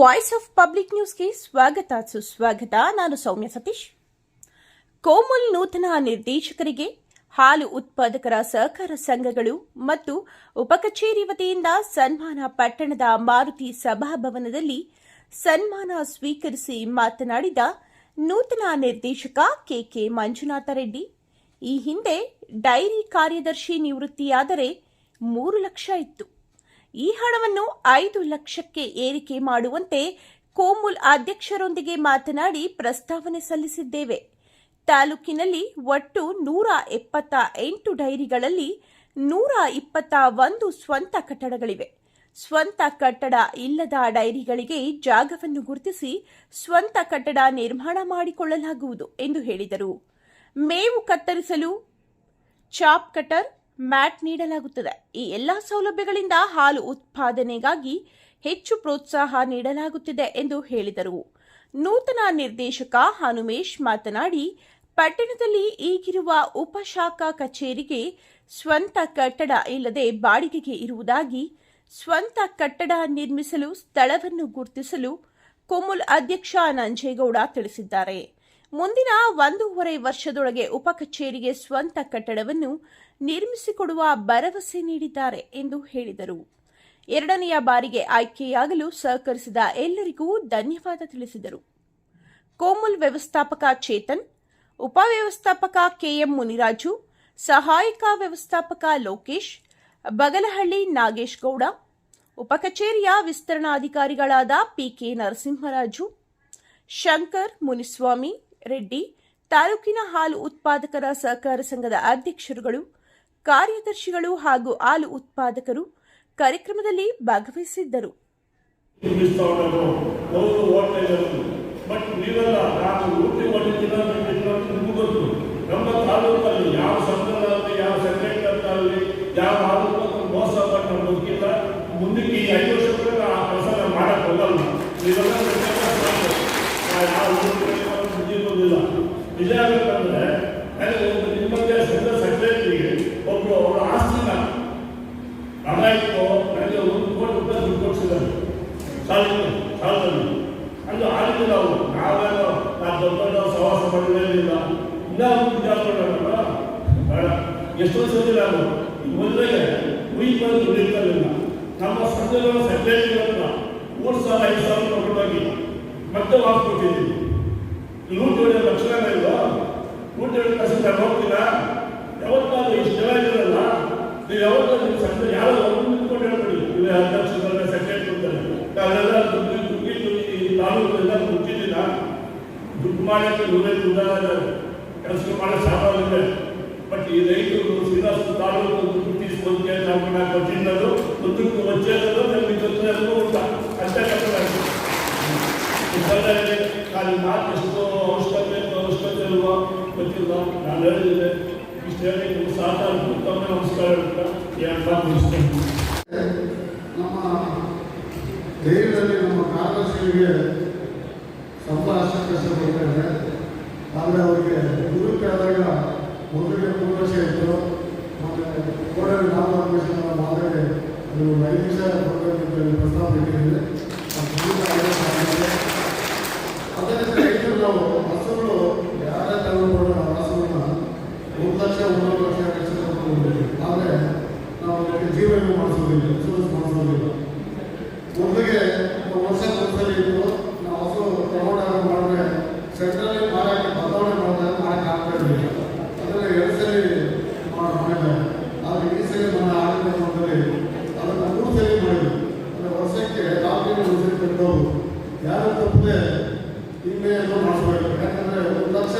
Voice of public ನ್ಯೂಸ್ಗೆ ಸ್ವಾಗತ, ಸುಸ್ವಾಗತ. ನಾನು ಸೌಮ್ಯ ಸತೀಶ್. ಕೋಮುಲ್ ನೂತನ ನಿರ್ದೇಶಕರಿಗೆ ಹಾಲು ಉತ್ಪಾದಕರ ಸಹಕಾರ ಸಂಘಗಳು ಮತ್ತು ಉಪಕಚೇರಿ ವತಿಯಿಂದ ಸನ್ಮಾನ ಪಟ್ಟಣದ ಮಾರುತಿ ಸಭಾಭವನದಲ್ಲಿ ಸನ್ಮಾನ ಸ್ವೀಕರಿಸಿ ಮಾತನಾಡಿದ ನೂತನ ನಿರ್ದೇಶಕ ಕೆಕೆ ಮಂಜುನಾಥ ರೆಡ್ಡಿ, ಈ ಹಿಂದೆ ಡೈರಿ ಕಾರ್ಯದರ್ಶಿ ನಿವೃತ್ತಿಯಾದರೆ ಮೂರು ಲಕ್ಷ ಇತ್ತು. ಈ ಹಣವನ್ನು ಐದು ಲಕ್ಷಕ್ಕೆ ಏರಿಕೆ ಮಾಡುವಂತೆ ಕೋಮುಲ್ ಅಧ್ಯಕ್ಷರೊಂದಿಗೆ ಮಾತನಾಡಿ ಪ್ರಸ್ತಾವನೆ ಸಲ್ಲಿಸಿದ್ದೇವೆ. ತಾಲೂಕಿನಲ್ಲಿ ಒಟ್ಟು ನೂರ ಎಪ್ಪತ್ತ ಎಂಟು ಡೈರಿಗಳಲ್ಲಿ ನೂರ ಇಪ್ಪತ್ತ ಒಂದು ಸ್ವಂತ ಕಟ್ಟಡಗಳಿವೆ. ಸ್ವಂತ ಕಟ್ಟಡ ಇಲ್ಲದ ಡೈರಿಗಳಿಗೆ ಜಾಗವನ್ನು ಗುರುತಿಸಿ ಸ್ವಂತ ಕಟ್ಟಡ ನಿರ್ಮಾಣ ಮಾಡಿಕೊಳ್ಳಲಾಗುವುದು ಎಂದು ಹೇಳಿದರು. ಮೇವು ಕತ್ತರಿಸಲು ಚಾಪ್ ಕಟರ್ ಮ್ಯಾಟ್ ನೀಡಲಾಗುತ್ತದೆ. ಈ ಎಲ್ಲ ಸೌಲಭ್ಯಗಳಿಂದ ಹಾಲು ಉತ್ಪಾದನೆಗಾಗಿ ಹೆಚ್ಚು ಪ್ರೋತ್ಸಾಹ ನೀಡಲಾಗುತ್ತಿದೆ ಎಂದು ಹೇಳಿದರು. ನೂತನ ನಿರ್ದೇಶಕ ಹನುಮೇಶ್ ಮಾತನಾಡಿ, ಪಟ್ಟಣದಲ್ಲಿ ಈಗಿರುವ ಉಪಶಾಖಾ ಕಚೇರಿಗೆ ಸ್ವಂತ ಕಟ್ಟಡ ಇಲ್ಲದೆ ಬಾಡಿಗೆಗೆ ಇರುವುದಾಗಿ, ಸ್ವಂತ ಕಟ್ಟಡ ನಿರ್ಮಿಸಲು ಸ್ಥಳವನ್ನು ಗುರುತಿಸಲು ಕೊಮುಲ್ ಅಧ್ಯಕ್ಷ ನಂಜೇಗೌಡ ತಿಳಿಸಿದ್ದಾರೆ. ಮುಂದಿನ ಒಂದೂವರೆ ವರ್ಷದೊಳಗೆ ಉಪ ಕಚೇರಿಗೆ ಸ್ವಂತ ಕಟ್ಟಡವನ್ನು ನಿರ್ಮಿಸಿಕೊಡುವ ಭರವಸೆ ನೀಡಿದ್ದಾರೆ ಎಂದು ಹೇಳಿದರು. ಎರಡನೆಯ ಬಾರಿಗೆ ಆಯ್ಕೆಯಾಗಲು ಸಹಕರಿಸಿದ ಎಲ್ಲರಿಗೂ ಧನ್ಯವಾದ ತಿಳಿಸಿದರು. ಕೋಮುಲ್ ವ್ಯವಸ್ಥಾಪಕ ಚೇತನ್ ಉಪವ್ಯವಸ್ಥಾಪಕ ಕೆಎಂ ಮುನಿರಾಜು, ಸಹಾಯಕ ವ್ಯವಸ್ಥಾಪಕ ಲೋಕೇಶ್, ಬಗಲಹಳ್ಳಿ ನಾಗೇಶ್ ಗೌಡ ಉಪಕಚೇರಿಯ ವಿಸ್ತರಣಾಧಿಕಾರಿಗಳಾದ ಪಿಕೆ ನರಸಿಂಹರಾಜು, ಶಂಕರ್ ಮುನಿಸ್ವಾಮಿ ರೆಡ್ಡಿ, ತಾಲೂಕಿನ ಹಾಲು ಉತ್ಪಾದಕರ ಸಹಕಾರ ಸಂಘದ ಅಧ್ಯಕ್ಷರುಗಳು, ಕಾರ್ಯದರ್ಶಿಗಳು ಹಾಗೂ ಹಾಲು ಉತ್ಪಾದಕರು ಕಾರ್ಯಕ್ರಮದಲ್ಲಿ ಭಾಗವಹಿಸಿದ್ದರು. ತುಂಬಿಸ್ತಾ ಉಂಟು ಅವರು ಮಾಡಕ್ಕೆ ಹೋಗಲ್ಲ ನೀವೆಲ್ಲ ನಾನು ಊಟಿ ಮಾಡಿದ್ದೀನ ನಿಮಗೂ ಗೊತ್ತು ನಮ್ಮ ತಾಲೂಕಲ್ಲಿ ಯಾವ ಸಂಘದಲ್ಲಿ ಯಾವ ಸೆಕ್ರೆಟರಿ ಯಾವ ಆಲೋಚನೆ ಮೋಸ ಮಾಡಿ ನಮ್ಗೆ ಗೊತ್ತಿಲ್ಲ ಮುಂದಕ್ಕೆ ಈ ಐದು ವರ್ಷಗಳ ಆ ಕೆಲಸ ನಾವು ಮಾಡಕ್ ಹೋಗಲ್ಲ ನೀವೆಲ್ಲ ಯಾವ ಬುದ್ಧಿ ಬಂದಿಲ್ಲ ಆಗಬೇಕಂದ್ರೆ ನನಗೆ ಒಂದು ನಿಮ್ಮದೇ ಸಂಘ ಸೆಕ್ರೆಟರಿಗೆ ಒಬ್ರು ಅವರ ಆಸ್ತಿನ ಒಂದು ದುಡ್ಡು ಕೊಡಿಸಿದ್ದಾರೆ. ಸಾಲಿನ ಸಾಲದಲ್ಲಿ ಅದು ಆಗಿಲ್ಲ ನಾವು ನಾವೇನೋ ನಾವು ದೊಡ್ಡ ಸವಾಸ ಮಾಡಿಲ್ಲ ಇನ್ನೂ ವಿಚಾರಗಳಲ್ಲ ಬೇಡ. ಎಷ್ಟೋ ಸಲ ನಾನು ಈ ಮೊದಲಿಗೆ ಉಯಿ ಬಂದು ದುಡಿತಾರಿಲ್ಲ ನಮ್ಮ ಸಂಘಗಳ ಸೆಕ್ರೆಟರಿ ಹತ್ರ ಮೂರು ಸಾವಿರ, ಐದು ಸಾವಿರ ಮತ್ತೆ ವಾಪಸ್ ಲೂಟ್ ಹೊಡೆಯೋ ಲಕ್ಷಣ ಇಲ್ವಾ? ನೂಟೇಳು ಪರ್ಸೆಂಟ್ ಹೋಗ್ತಿಲ್ಲ ಯಾವತ್ತಾದ್ರೂ ಇಷ್ಟು ಜನ ಇರಲ್ಲ ನೀವು ಯಾವತ್ತೂ ನಿಮ್ಮ ಸಂಘ ಯಾವ ನಿಂತ್ಕೊಂಡು ಹೇಳ್ಬೇಡಿ ಇವೆ ಅಧ್ಯಕ್ಷರನ್ನ ಸೆಕ್ರೆಟರಿ ಕೊಡ್ತಾರೆ. ನಾವೆಲ್ಲ ದುಡ್ಡು ದುಡ್ಡಿ ದುಡ್ಡಿ ತಾಲೂಕಲ್ಲ ದುಡ್ಡಿದ್ದಿಲ್ಲ ದುಡ್ಡು ಮಾಡಕ್ಕೆ ನೂರೈದು ಉದಾಹರಣೆ ಕೆಲಸ ಮಾಡೋ ಸಾಮಾನು ಇದೆ ಬಟ್ ಈ ರೈತರು ಶ್ರೀನಿವಾಸ ತಾಲೂಕು ದುಡ್ಡು తీసుಕೊಂಡು ನಾವು ನಾವು ತಿನ್ನೋದು ದುಡ್ಡು ವಜ್ಜೇದದು ನಮಗೆ ಗೊತ್ತಿರೋದು ಅಂತ ಅಂತ ಕಷ್ಟ ಖಾಲಿ ಮಾತು ಎಷ್ಟೋ ಗೊತ್ತಿಲ್ಲ ನಾನು ಹೇಳಿದ್ದೆ ಇಷ್ಟು ಹೇಳಿ ಸಹಕಾರ ಉತ್ತಮ ನಮಸ್ಕಾರ ನಮ್ಮ ಧೈರ್ಯದಲ್ಲಿ ನಮ್ಮ ಸಂಬಳ ಅಷ್ಟಕ್ಕೆ ಕಷ್ಟಪಡ್ತಾರೆ ಆದರೆ ಅವರಿಗೆ ನಿವೃತ್ತಿ ಆದಾಗ ಮೊದಲಿಗೆ ವರ್ಷ ಇತ್ತು ಮತ್ತು ಕೋಡಲ್ಲಿ ನಾಮಕರಣ ಮಾದರಿ ಅದು ನಿಮಿಷ ಪ್ರಸ್ತಾವ ಇಟ್ಟಿದ್ದೀವಿ ಅದು ಖಂಡಿತ ಆಗಬೇಕಾಗಿದೆ. ಅದೇ ರೀತಿ ರೈತರು ನಾವು ಹಸುಗಳು ಯಾರೇ ತಗೊಂಡ್ಕೊಂಡು ನಾವು ಹಸುಗಳನ್ನ ಒಂದು ಲಕ್ಷ ಒಂಬತ್ತು ಲಕ್ಷ ವೆಚ್ಚ ತಗೊಂಡಿದ್ದೀವಿ ಆದರೆ ನಾವು ಅದಕ್ಕೆ ಜೀವ ವಿಮೆ ಮಾಡಿಸೋದಿಲ್ಲ ಇನ್ಸೂರೆನ್ಸ್ ಮಾಡಿಸೋದಿಲ್ಲ. ಮೊದಲಿಗೆ ವರ್ಷ ಒಂದ್ಸಲಿ ಇತ್ತು ನಾವು ಹಸು ತಗೊಂಡಾಗ ಮಾಡಿದ್ರೆ ಸೆಂಟ್ರಲ್ಲಿ ಮಾರಾಟ ಬದಲಾವಣೆ ಮಾಡಿದ್ರೆ ಮಾಡಕ್ಕೆ ಆಗ್ತಾ ಇರಲಿಲ್ಲ ಅದನ್ನು ಎರಡು ಸರಿ ಮಾಡಿ ಮಾಡಿದ್ದಾರೆ ಆದರೆ ಈ ಸರಿ ನನ್ನ ಆಡಳಿತ ಮಾಡಿದ್ರೆ ಅದನ್ನು ಮೂರು ಸಲ ಮಾಡಿದ್ರು. ಅಂದರೆ ವರ್ಷಕ್ಕೆ ರಾತ್ರಿ ಸಲ ಕಟ್ಟೋದು ಯಾರು ತಪ್ಪದೆ ವಿಮೆಯನ್ನು ಮಾಡಿಸ್ಬೇಕು ಯಾಕಂದರೆ ಒಂದು ಲಕ್ಷ